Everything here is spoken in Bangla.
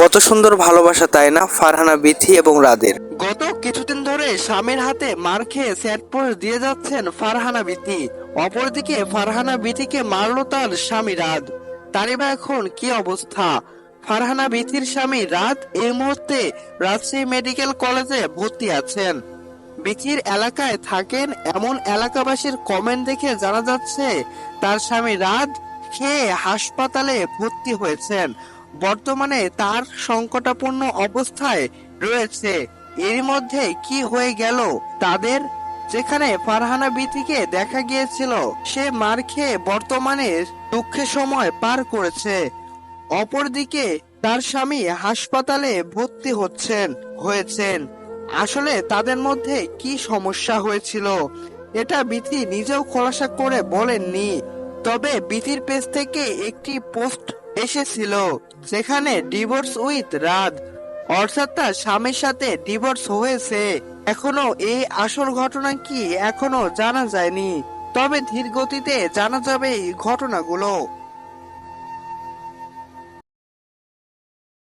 কত সুন্দর ভালোবাসা তাই না? ফারহানা, বিথি এবং রাদের। গত কিছুদিন ধরে স্বামীর হাতে মার খেয়ে পোস্ট দিয়ে যাচ্ছেন ফারহানা, বিথি। অপরদিকে ফারহানা, বিথিকে মারলো তার স্বামী রাত তারই বা এখন কি অবস্থা? ফারহানা, বিথির স্বামী রাত এই মুহূর্তে রাজশাহী মেডিকেল কলেজে ভর্তি আছেন। বিথির এলাকায় থাকেন এমন এলাকাবাসীর কমেন্ট দেখে জানা যাচ্ছে, তার স্বামী রাত খেয়ে হাসপাতালে ভর্তি হয়েছেন। বর্তমানে তার সংকটাপন্ন অবস্থায় রয়েছে। এর মধ্যে কি হয়ে গেল তাদের? যেখানে ফারহানা বিথিকে দেখা গিয়েছিল, সে মার খেয়ে বর্তমানে দুঃখের সময় পার করেছে। অপরদিকে তার স্বামী হাসপাতালে ভর্তি হচ্ছেন, হয়েছেন। আসলে তাদের মধ্যে কি সমস্যা হয়েছিল, এটা বিথি নিজেও খোলাসা করে বলেননি। তবে বিথির পেজ থেকে একটি পোস্ট এসেছিল। সেখানে ডিভোর্স উইথ রাধ, অর্থাৎ তার স্বামীর সাথে ডিভোর্স হয়েছে। এখনও এই আসল ঘটনা কি এখনও জানা যায়নি। তবে ধীর গতিতে জানা যাবে এই ঘটনাগুলো।